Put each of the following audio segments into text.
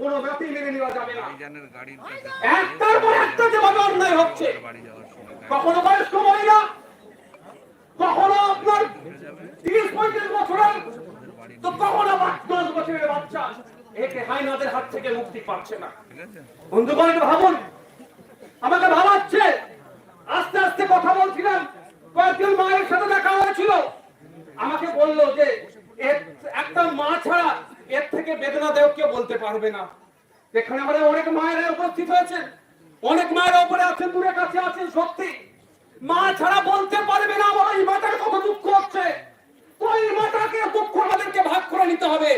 কোনো ব্যাপারই মেনে নেওয়া যাবে না। ভাইজানের গাড়ির কাছে একটার পর একটা যেভাবে অন্যায় হচ্ছে। বাড়ি যাওয়ার সময় কখনো বয়স্ক মহিলা কখনো আপনার তিরিশ পঁয়ত্রিশ বছরের তো কখনো দশ বছরের বাচ্চা। একে হাইনাদের হাত থেকে মুক্তি পাচ্ছে না। ঠিক আছে। বন্ধুগণ ভাবুন আমাকে ভাবাচ্ছে আস্তে আস্তে কথা বলছিলাম কয়েকজন মায়ের সাথে দেখা হয়েছিল আমাকে বলল যে এর একটা মা ছাড়া এর থেকে বেদনা দেও কেউ বলতে পারবে না। এখানে আমাদের অনেক মায়েরা উপস্থিত হয়েছে। অনেক মায়ের উপরে আছেন, দূরে কাছে আছেন, সত্যি। মা ছাড়া বলতে পারবে না, আমার এই মাটার কত দুঃখ হচ্ছে তো ওই মাটাকে দুঃখ আমাদেরকে ভাগ করে নিতে হবে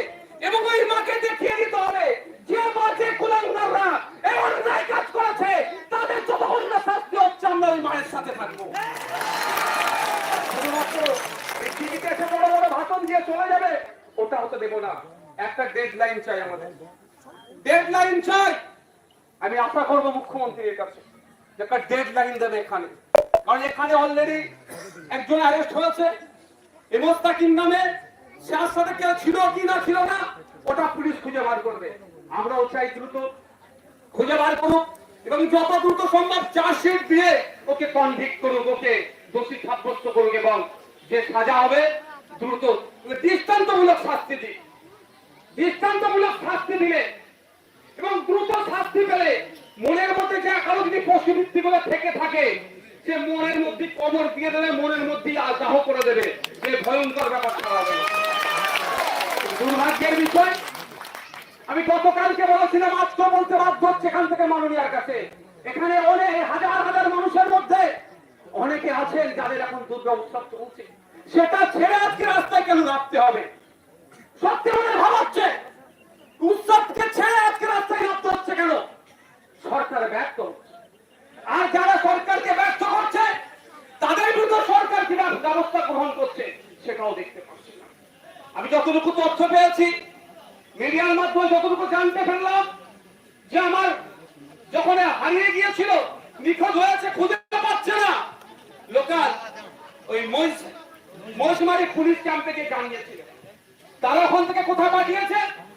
এবং ওই মাকে দেখিয়ে দিতে হবে যে মা যে কুলাঙ্গাররা এই অন্যায় কাজ করেছে তাদের যতক্ষণ না শাস্তি হচ্ছে আমরা ওই মায়ের সাথে থাকব শুধুমাত্র এই টিভিতে এসে বড় বড় ভাষণ দিয়ে চলে যাবে ওটা হতে দেবো না একটা ডেড লাইন চাই আমাদের ডেড লাইন চাই আমি আশা করব মুখ্যমন্ত্রীর কাছে। একটা ডেড লাইন দেবে এখানে। কারণ এখানে অলরেডি একজন অ্যারেস্ট হয়েছে। নামে সে কেউ ছিল কি না ছিল না, ওটা পুলিশ খুঁজে বার করবে। আমরাও চাই দ্রুত খুঁজে বার এবং যত দ্রুত সম্ভব চার্জশিট দিয়ে ওকে কনভিক্ট করুক, ওকে দোষী সাব্যস্ত করুক এবং যে সাজা হবে দ্রুত। দৃষ্টান্তমূলক শাস্তি দৃষ্টান্তমূলক শাস্তি দিলে এবং দ্রুত শাস্তি পেলে মনের কারও যদি পশুবৃত্তি গুলো থেকে থাকে, সে মনের মধ্যে কবর দিয়ে দেবে, মনের মধ্যে দাহ করে দেবে। যে ভয়ঙ্কর ব্যাপার ছড়াবে দুর্ভাগ্যের বিষয়, আমি গতকালকে বলেছিলাম, আজকে বলতে বাধ্য হচ্ছে এখান থেকে মাননীয়ার কাছে। এখানে অনেক, হাজার হাজার মানুষের মধ্যে অনেকে আছেন যাদের এখন দুর্গা উৎসব চলছে। সেটা ছেড়ে আজকে রাস্তায় কেন নামতে হবে? সত্যি মনে ভাবাচ্ছে উৎসবকে ছেড়ে আজকে রাস্তায় নামতে হচ্ছে কেন? সরকার ব্যর্থ হচ্ছে। আর যারা সরকারকে ব্যর্থ করছে, তাদের বিরুদ্ধে সরকার কি ব্যবস্থা গ্রহণ করছে, সেটাও দেখতে পাচ্ছি না। আমি যতটুকু তথ্য পেয়েছি, মিডিয়ার মাধ্যমে যতটুকু জানতে পারলাম, যে আমার যখন হারিয়ে গিয়েছিল, নিখোঁজ হয়েছে, খুঁজে পাচ্ছে না। লোকাল ওই মহিষ- মহিষমারি পুলিশ ক্যাম্পে গিয়ে জানিয়েছিল। তারা ওখান থেকে কোথায় পাঠিয়েছে?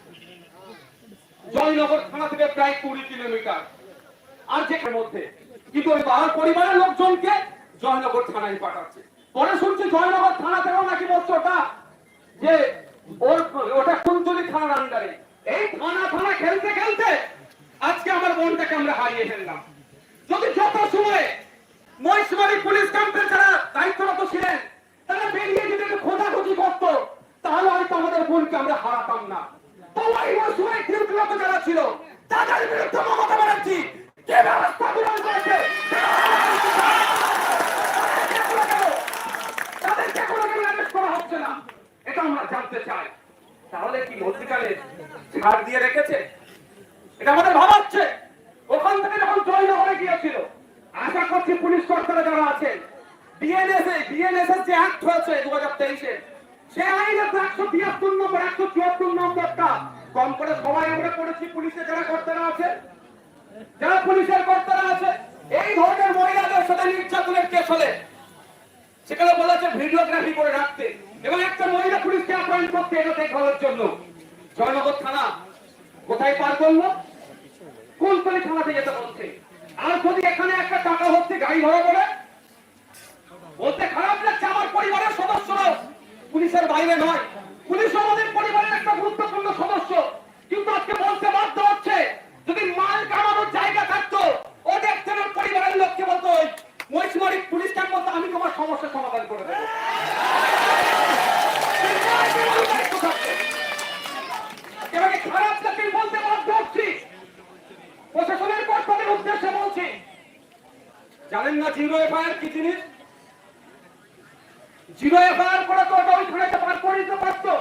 জয়নগর থানা থেকে প্রায় কুড়ি কিলোমিটার। আর যে মধ্যে কিন্তু ওই বাবার পরিবারের লোকজনকে জয়নগর থানায় পাঠাচ্ছে। পরে শুনছি জয়নগর থানা থেকেও নাকি বলছে ওটা যে ওর ওটা কুঞ্জলি থানার আন্ডারে এই থানা থানা খেলতে খেলতে আজকে আমার বোনটাকে আমরা হারিয়ে ফেললাম। যদি যত সময় মহিষমারি পুলিশ ক্যাম্পের যারা দায়িত্বরত ছিলেন, তারা বেরিয়ে যদি একটু খোঁজাখুঁজি করতো, তাহলে হয়তো আমাদের বোনকে আমরা হারাতাম না। তলাই ওই সময় ডিউটিরত যারা ছিল, তাদের বিরুদ্ধে মমতা ব্যানার্জি যে ব্যবস্থা গ্রহণ করেছে তাদেরকে কোনো কেন arrest করা হচ্ছে না এটা আমরা জানতে চাই তাহলে কি মধ্যিকালে ছাড় দিয়ে রেখেছে? এটা আমাদের ভাবাচ্ছে ওখান থেকে যখন জয়নগরে গিয়েছিল, আশা করছি পুলিশ কর্তারা যারা আছেন বিএনএস বিএনএস এর যে অ্যাক্ট হয়েছে দু হাজার তেইশে, সে আইনের একশো তিয়াত্তর নম্বর, একশো চুয়াত্তর নম্বরটা। কম করে সবাই আমরা পড়েছি, পুলিশের যারা কর্তারা আছে। যারা পুলিশের কর্তারা আছে, এই ধরনের মহিলাদের সাথে নির্যাতনের কেস হলে, সেখানে বলেছে ভিডিওগ্রাফি করে রাখতে। এবং একটা মহিলা পুলিশকে অ্যাপয়েন্ট করতে এটা দেখানোর জন্য। জয়নগর থানা কোথায় পার করল কুলতলি থানাতে যেতে বলছে? আর যদি এখানে একটা টাকা হচ্ছে গাড়ি ভাড়া বলে বলতে খারাপ লাগছে আমার পরিবারের সদস্যরা পুলিশের বাইরে নয়। পুলিশ আমাদের পরিবারের একটা গুরুত্বপূর্ণ সদস্য। কিন্তু আজকে বলতে বাধ্য হচ্ছে, যদি মাল কামানোর জায়গা থাকতো ও দেখতেন ওর পরিবারের লোককে বলতো মহিষমারি পুলিশ ক্যাম্প বলতো আমি তোমার সমস্যার সমাধান করে দেবো এবারে খারাপ লাগছে বলতে বাধ্য হচ্ছি কর্তাদের উদ্দেশ্যে বলছি, জানেন না জিরো এফআইআর কি জিনিস? জিরো এফআইআর করে তো ওটা ওই থানাতে পার করে দিতে পারতো।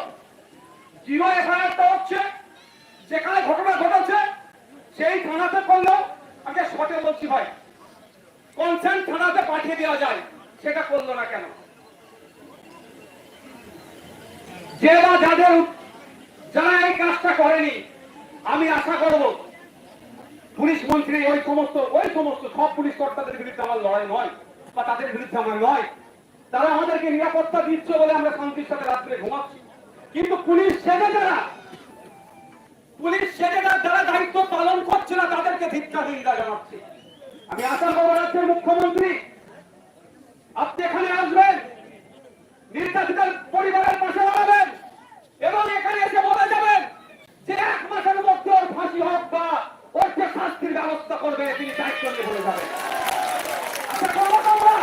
জিরো এফআইআরটা হচ্ছে, যেখানে ঘটনা ঘটেছে, সেই থানাতে করলেও আমি শটে বলছি ভাই। কনসেন্ট থানাতে পাঠিয়ে দেওয়া যায়, সেটা করল না কেন? যে বা যাদের যারা এই কাজটা করেনি, আমি আশা করব পুলিশ মন্ত্রী ওই সমস্ত ওই সমস্ত সব পুলিশ কর্তাদের বিরুদ্ধে আমার লড়াই নয়, বা তাদের বিরুদ্ধে আমার নয়। তারা আমাদেরকে নিরাপত্তা দিচ্ছে বলে আমরা শান্তির সাথে রাত্রে ঘুমাচ্ছি। কিন্তু পুলিশ সেজে যারা, পুলিশ সেটার যারা দায়িত্ব পালন করছে না, তাদেরকে ধিক্ষা জানাচ্ছি। আমি আশা করব রাজ্যের মুখ্যমন্ত্রী, আপনি এখানে আসবেন পরিবারের পাশে দাঁড়াবেন, এবং এখানে এসে বলে যাবেন যে এক মাসের মধ্যে ওর ফাঁসি হোক বা ওর যে শাস্তির ব্যবস্থা করবে, তিনি দায়িত্ব নিয়ে বলে যাবেন। আশা করব আমরা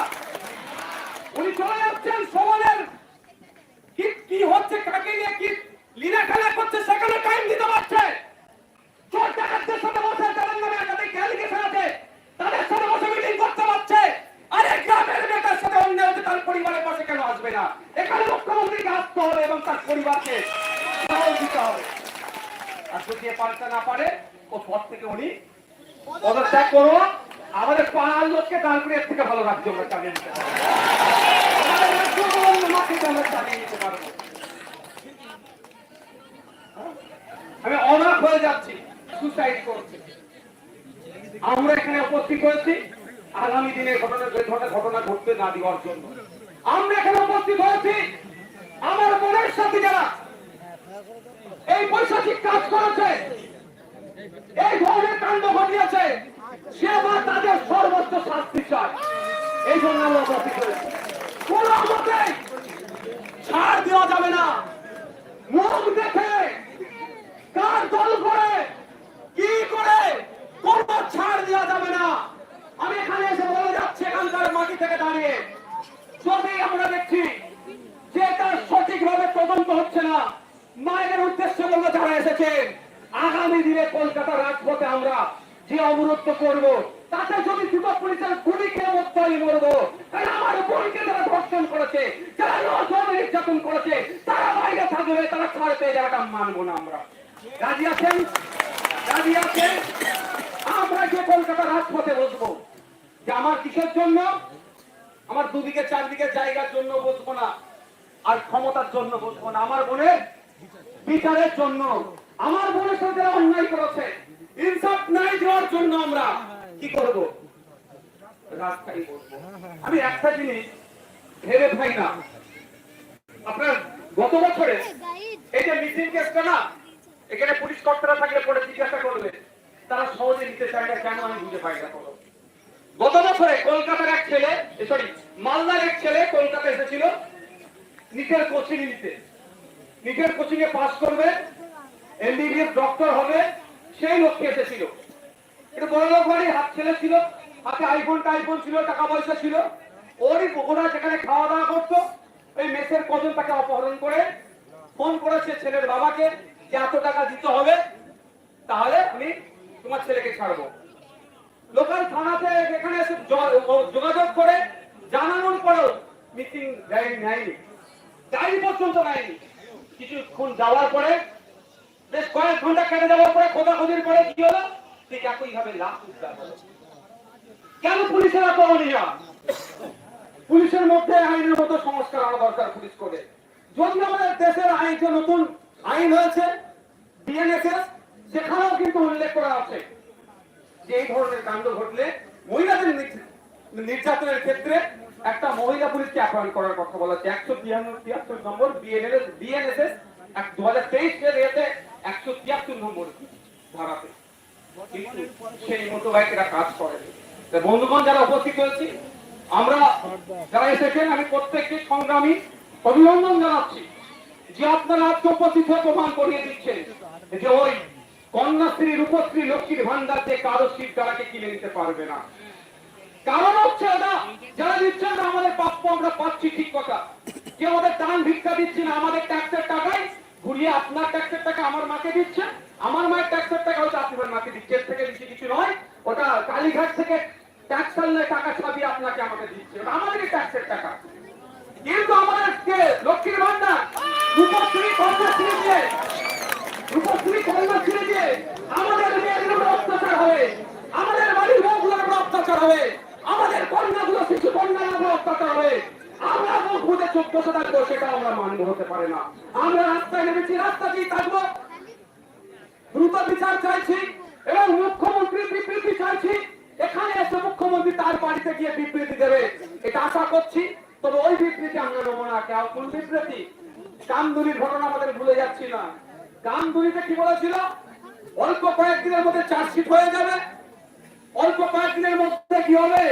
উনি চলে যাচ্ছেন সমাজের কি কি হচ্ছে, কাকে নিয়ে কি লীলা খেলা করছে, সেখানে টাইম দিতে পারছে। চোর ডাকাতদের তাদের নামে তাদের মিটিং করতে পারছে। আরে গ্রামের বেটার সাথে তার পরিবারের পাশে কেন আসবে না? এখানে মুখ্যমন্ত্রীকে আসতে হবে এবং তার পরিবারকে দিতে হবে। আর যদি পাল্টা না পারে পথ থেকে উনি পদত্যাগ করো আমাদের পাড়ার লোককে এর থেকে ভালো রাজ্য আমরা চালিয়ে নিতে পারব। আমি অবাক হয়ে যাচ্ছি সুসাইড করছে। আমরা এখানে উপস্থিত হয়েছি, আগামী দিনে ঘটনা ঘটনা ঘটতে না দেওয়ার জন্য। আমরা এখানে উপস্থিত হয়েছি, আমার বোনের সাথে যারা এই বৈশাখিক কাজ করেছে এই ধরনের কাণ্ড ঘটিয়েছে, সে আবার তাদের সর্বোচ্চ শাস্তি চায়। এই জন্য আমরা কোন মতে ছাড় দেওয়া যাবে না মুখ দেখে কার দল করে কি করে কোন ছাড় দেওয়া যাবে না আমি এখানে এসে বলে যাচ্ছি এখানকার মাটি থেকে দাঁড়িয়ে যদি আমরা দেখছি যে তার সঠিকভাবে তদন্ত হচ্ছে না মায়ের উদ্দেশ্যে বলে যারা এসেছেন আগামী দিনে কলকাতা রাজপথে আমরা যে অবরুদ্ধ করব। তাতে যদি দুটো পুলিশের গুলি খেয়ে মত্তাই মরবো আমার বোনকে যারা ধর্ষণ করেছে, যারা নজর নির্যাতন করেছে, তারা বাইরে থাকবে, তারা ছাড় পেয়ে যাওয়াটা মানবো না আমরা। রাজি আছেন? রাজি আছেন? আমরা যে কলকাতা রাজপথে বসবো, যে আমার কিসের জন্য? আমার দুদিকে, চারদিকে জায়গার জন্য বসবো না, আর ক্ষমতার জন্য বসবো না। আমার বোনের বিচারের জন্য। আমার বোনের সাথে অন্যায় করেছে ইনসাফ নাই দেওয়ার জন্য আমরা কি করব? রাস্তায় বসবো। আমি একটা জিনিস ভেবে পাই না। আপনার গত বছরে এই যে মিসিং কেসটা না, এখানে পুলিশ কর্তারা থাকলে পরে জিজ্ঞাসা করবে তারা সহজে নিতে চায় না, কেন আমি বুঝে পাই না গত বছরে কলকাতার এক ছেলে সরি মালদার এক ছেলে কলকাতা এসেছিল নিটের কোচিং নিতে। নিটের কোচিং এ পাস করবে এমবিবিএস ডক্টর হবে সেই লক্ষ্যে এসেছিল। এটা বড় লোক বাড়ি হাত ছেলে ছিল, হাতে আইফোন টাইফোন ছিল, টাকা পয়সা ছিল। ওরই ওরা যেখানে খাওয়া দাওয়া করতো। ওই মেসের কজন তাকে অপহরণ করে, ফোন করেছে ছেলের বাবাকে যে এত টাকা দিতে হবে, তাহলে আমি তোমার ছেলেকে ছাড়বো। লোকাল থানাতে এখানে এসে যোগাযোগ করে, জানানোর পরেও মিটিং নেয়নি। ডায়েরি পর্যন্ত নেয়নি। কিছুক্ষণ যাওয়ার পরে বেশ কয়েক ঘণ্টা কেটে যাওয়ার পরে খোঁজাখুঁজির পরে কি হলো? ঠিক একই ভাবে লাশ উদ্ধার হলো। কেন পুলিশের এত অনিয়া পুলিশের মধ্যে আইনের মতো সংস্কার আনা দরকার পুলিশ করে যদি আমাদের দেশের আইন যে নতুন আইন হয়েছে বিএনএসএস সেখানেও কিন্তু উল্লেখ করা আছে যে এই ধরনের কাণ্ড ঘটলে মহিলাদের নির্যাতনের ক্ষেত্রে একটা মহিলা পুলিশকে অ্যাপয়েন্ট করার কথা বলা হচ্ছে। একশো তিয়াত্তর তিয়াত্তর নম্বর বিএনএস বিএনএসএস দু হাজার তেইশ এতে একশো তিয়াত্তর নম্বর ধারাতে। কিন্তু সেই মতো বাইকেরা কাজ করে বন্ধুগণ যারা উপস্থিত হয়েছি, আমরা যারা এসেছেন, আমি প্রত্যেককে সংগ্রামী অভিনন্দন জানাচ্ছি যে আপনারা আজকে উপস্থিত হয়ে প্রমাণ করিয়ে দিচ্ছেন যে ওই কন্যাশ্রী, রূপশ্রী লক্ষ্মীর ভান্ডার যে কারও শিব তারাকে কিনে নিতে পারবে না। কারণ হচ্ছে এটা যারা দিচ্ছেন আমাদের প্রাপ্য, আমরা পাচ্ছি ঠিক কথা। যে আমাদের দান ভিক্ষা দিচ্ছে না, আমাদের ট্যাক্সের টাকায় ঘুরিয়ে আপনার ট্যাক্সের টাকা আমার মাকে দিচ্ছে আমার মায়ের ট্যাক্সের টাকা হচ্ছে আপনার মাকে দিচ্ছে এর থেকে বেশি কিছু নয়। ওটা কালীঘাট থেকে ট্যাক্স আনলে টাকা ছাপিয়ে আপনাকে আমাকে দিচ্ছে। ওটা ট্যাক্সের টাকা। কিন্তু আমাদেরকে লক্ষ্মীর ভান্ডার, রূপশ্রী কন্যাশ্রী দিয়ে, রূপশ্রী কন্যাশ্রী দিয়ে আমাদের মেয়েদের উপর অত্যাচার হবে। আমাদের বাড়ির বউগুলোর উপর অত্যাচার হবে। আমাদের কন্যাগুলো, শিশু কন্যার উপর অত্যাচার হবে। আমরা মুখ বুঝে চোখ বসে থাকব সেটা আমরা মানব হতে পারে না। আমরা নেমেছি রাস্তাতেই থাকব দ্রুত বিচার চাইছি এবং মুখ্যমন্ত্রী বিবৃতি চাইছি, এখানে এসে মুখ্যমন্ত্রী তার বাড়িতে গিয়ে বিবৃতি দেবে। এটা আশা করছি, তবে ওই বিবৃতি আমরা নেব না, কেউ কোন বিবৃতি। কামদুনির ঘটনা আমাদের ভুলে যাচ্ছি না। কামদুনিতে কি বলেছিল? অল্প কয়েকদিনের মধ্যে চার্জশিট হয়ে যাবে। অল্প কয়েকদিনের মধ্যে কি হবে?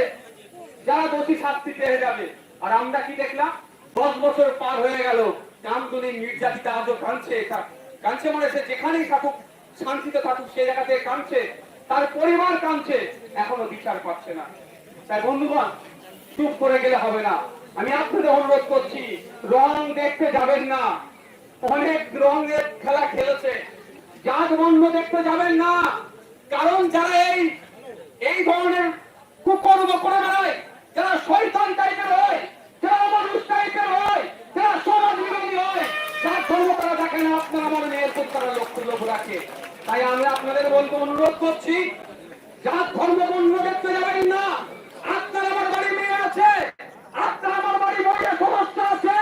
যারা দোষী শাস্তি পেয়ে যাবে। আর আমরা কি দেখলাম? দশ বছর পার হয়ে গেল। কামদুনি নির্যাতিতা আজও কাঁদছে কাঁদছে মানে সে যেখানেই থাকুক, শান্তিতে থাকুক, সে জায়গাতে কাঁদছে, তার পরিবার কাঁদছে, এখনও বিচার পাচ্ছে না। তাই বন্ধুগণ, চুপ করে গেলে হবে না। আমি আপনাদের অনুরোধ করছি, রং দেখতে যাবেন না। অনেক রঙের খেলা খেলেছে। জাত বন্ধ দেখতে যাবেন না। কারণ যারা এই এই ধরনের কুকর্ম করে বেড়ায়, যারা শৈতান টাইপের হয়, যারা মানুষ টাইপের হয়, যারা সমাজ আমার মেয়ের লক্ষ্য লোক রাখে। তাই আমি আপনাদের বলতে অনুরোধ করছি, যার ধর্ম বন্ধ দেখতে যাবেন না আপনার আমার বাড়ি মেয়ে আছে আপনার আমার বাড়ি বইয়ের সমস্যা আছে,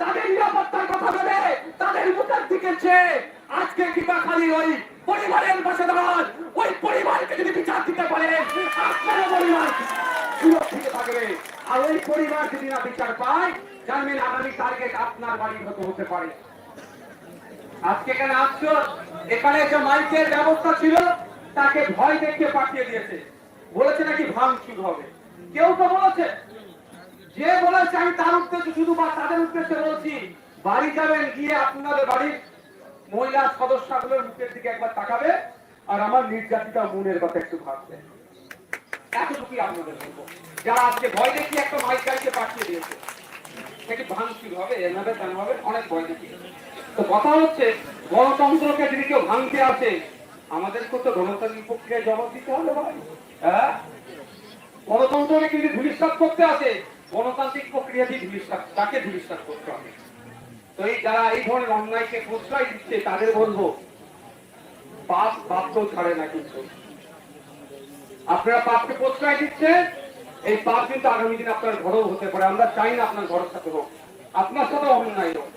তাদের নিরাপত্তার কথা ভেবে তাদের মুখের দিকে চেয়ে আজকে কিবা খালি ওই পরিবারের পাশে দাঁড়ান। ওই পরিবারকে যদি বিচার দিতে পারে আপনার পরিবার সুরক্ষিত থাকবে। আর ওই পরিবার যদি না বিচার পায়, জানবেন আগামী টার্গেট আপনার বাড়ি হতে হতে পারে। আজকে এখানে আসছো এখানে যে মাইকের ব্যবস্থা ছিল, তাকে ভয় দেখিয়ে পাঠিয়ে দিয়েছে। বলেছে নাকি ভাঙচুর হবে। কেউ তো বলেছে। যে বলেছে, আমি তার উদ্দেশ্যে শুধু বা তাদের উদ্দেশ্যে বলছি, বাড়ি যাবেন, গিয়ে আপনাদের বাড়ির মহিলা সদস্যগুলোর মুখের দিকে একবার তাকাবে, আর আমার নির্যাতিতা মনের কথা একটু ভাববে। এতটুকুই আপনাদের বলব। যারা আজকে ভয় দেখিয়ে একটা মাইক গাড়িকে পাঠিয়ে দিয়েছে, সেটি ভাঙচুর হবে, এভাবে কেন হবে, অনেক ভয় দেখিয়ে তো কথা হচ্ছে, গণতন্ত্রকে যদি কেউ ভাঙতে আসে আমাদেরকে তো গণতান্ত্রিক প্রক্রিয়ায় জবাব দিতে হবে ভাই হ্যাঁ? গণতন্ত্রকে কিন্তু ধূলিসাৎ করতে আসে, গণতান্ত্রিক প্রক্রিয়া দিয়ে ধূলিসাৎ, তাকে ধূলিসাৎ করতে হবে। তো এই যারা এই ধরনের অন্যায়কে প্রশ্রয় দিচ্ছে, তাদের বলব, পাপ বাপ তো ছাড়ে না কিন্তু। আপনারা পাপকে প্রশ্রয় দিচ্ছে এই পাপ কিন্তু আগামী দিন আপনার ঘরেও হতে পারে, আমরা চাই না আপনার ঘরের সাথে হোক আপনার সাথে অন্যায় হোক।